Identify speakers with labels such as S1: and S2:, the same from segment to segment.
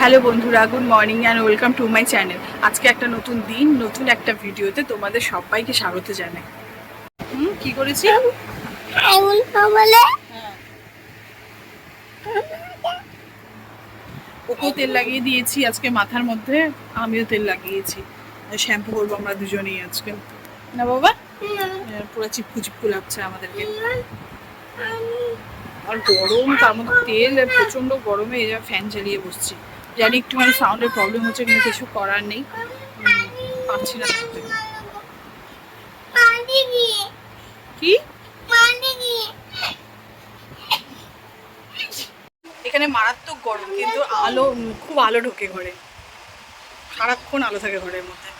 S1: Hello বন্ধুরা good morning and welcome to my channel. আজকে একটা নতুন দিন নতুন একটা ভিডিওতে তোমাদের সবাইকে স্বাগত জানাই। হুম কি করেছি ওকেও তেল লাগিয়ে দিয়েছি আজকে মাথার মধ্যে আমিও তেল লাগিয়েছি। শ্যাম্পু করব আমরা দুজনেই আজকে। না বাবা? পুরো চিপকু চিপকু লাগছে আমাদেরকে। আর গরম তার মধ্যে তেল প্রচণ্ড গরমে ফ্যান চালিয়ে বসছি। জানি একটুখানি সাউন্ডের প্রবলেম হচ্ছে কিন্তু কিছু করার নেই। পারছি না কি? এখানে মারাত্মক গরম, কিন্তু আলো খুব আলো ঢোকে ঘরে। সারাক্ষণ আলো থাকে ঘরের মধ্যে।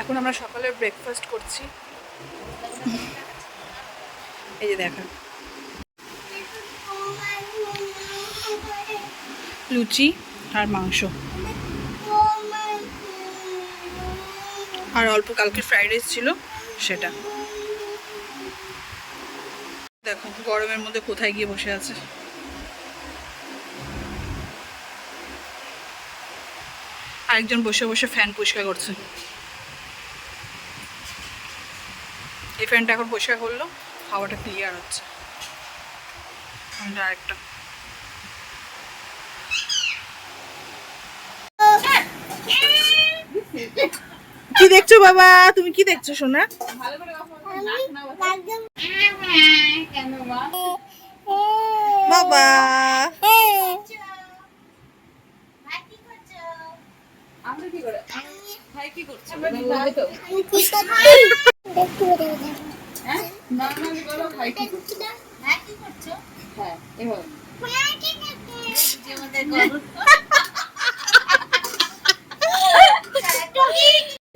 S1: এখন আমরা সকালে ব্রেকফাস্ট করছি। এই যে দেখেন। লুচি আর মাংস। আর অল্প কালকে ফ্রাইড রাইস ছিল সেটা। দেখো, গরমের মধ্যে কোথায় গিয়ে বসে আছে? আরেকজন বসে বসে ফ্যান পরিষ্কার করছে। এই ফ্যানটা এখন পরিষ্কার করল, হাওয়াটা ক্লিয়ার হচ্ছে। আর আরেকটা। দেখছ বাবা? তুমি কি দেখছ সোনা? বাবা। এই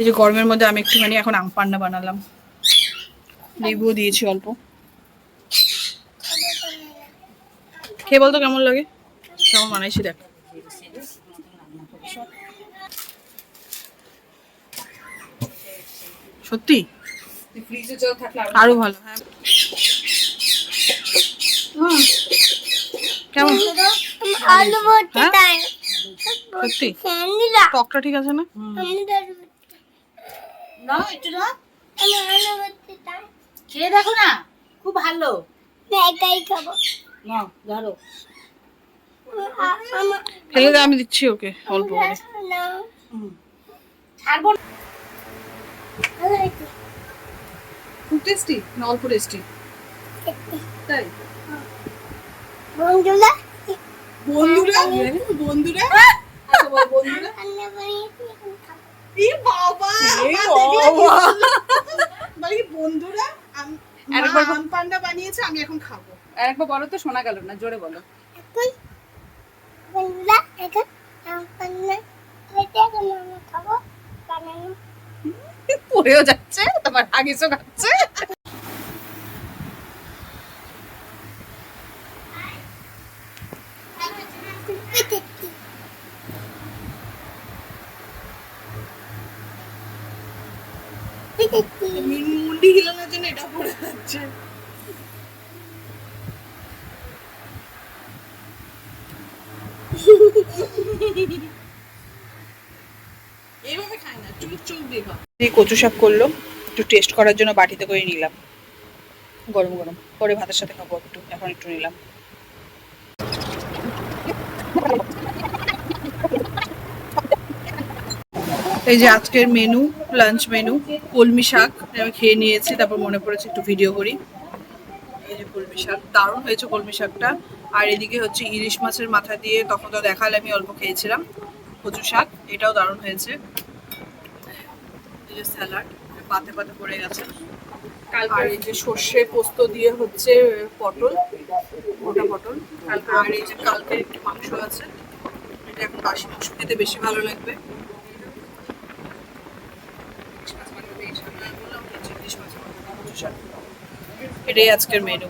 S1: যে গরমের মধ্যে আমি একটুখানি এখন আম পান্না বানালাম। লেবুও দিয়েছি অল্প। খেয়ে বলতো কেমন লাগে? কেমন বানাইছি দেখ। সত্যি? আরও ভালো হ্যাঁ। কেমন? হ্যাঁ? সত্যি? টকটা ঠিক আছে না?
S2: নাও একটু নাও খেয়ে দেখো না খুব ভালো।
S3: একাই খাব।
S2: নাও ধরো।
S1: ফেলে দে আমি দিচ্ছি ওকে অল্প করে।
S2: ছাড়বো
S1: খুব টেস্টি না অল্প টেস্টি তাই?
S3: বন্ধুরা?
S1: বন্ধুরা? বন্ধুরা? আচ্ছা বন্ধুরা? এ বাবা? বলি বন্ধুরা
S2: আরেকবার
S1: আম পান্ডা বানিয়েছে আমি এখন খাব।
S2: আরেকবার বলো তো শোনা গেল না জোরে বলো।
S3: বন্ধুরা এখন খাব বানানো
S2: পড়েও যাচ্ছে তোমার আগেও খাচ্ছে
S3: দেখছি দেখছি
S1: মুন্ডি হিলানোর জন্য এটা পড়ে যাচ্ছে। কচু শাক করল, একটু টেস্ট করার জন্য বাটিতে করে নিলাম। গরম গরম। পরে ভাতের সাথে খাব, একটু, এখন একটু নিলাম। এই যে আজকের মেনু লাঞ্চ মেনু কলমি শাক আমি খেয়ে নিয়েছি তারপর মনে পড়েছে একটু ভিডিও করি। এই যে কলমি শাক দারুণ হয়েছে কলমি শাকটা। আর এদিকে হচ্ছে ইলিশ মাছের মাথা দিয়ে তখন তো দেখালে আমি অল্প খেয়েছিলাম। কচু শাক এটাও দারুণ হয়েছে। এই যে স্যালাড পাতে পাতে পড়ে গেছে। আর এই যে সর্ষে পোস্ত দিয়ে হচ্ছে পটল গোটা পটল। আর এই যে কালকে একটু মাংস আছে এটা এখন বাসি মাংস খেতে বেশি ভালো লাগবে। এটাই আজকের মেনু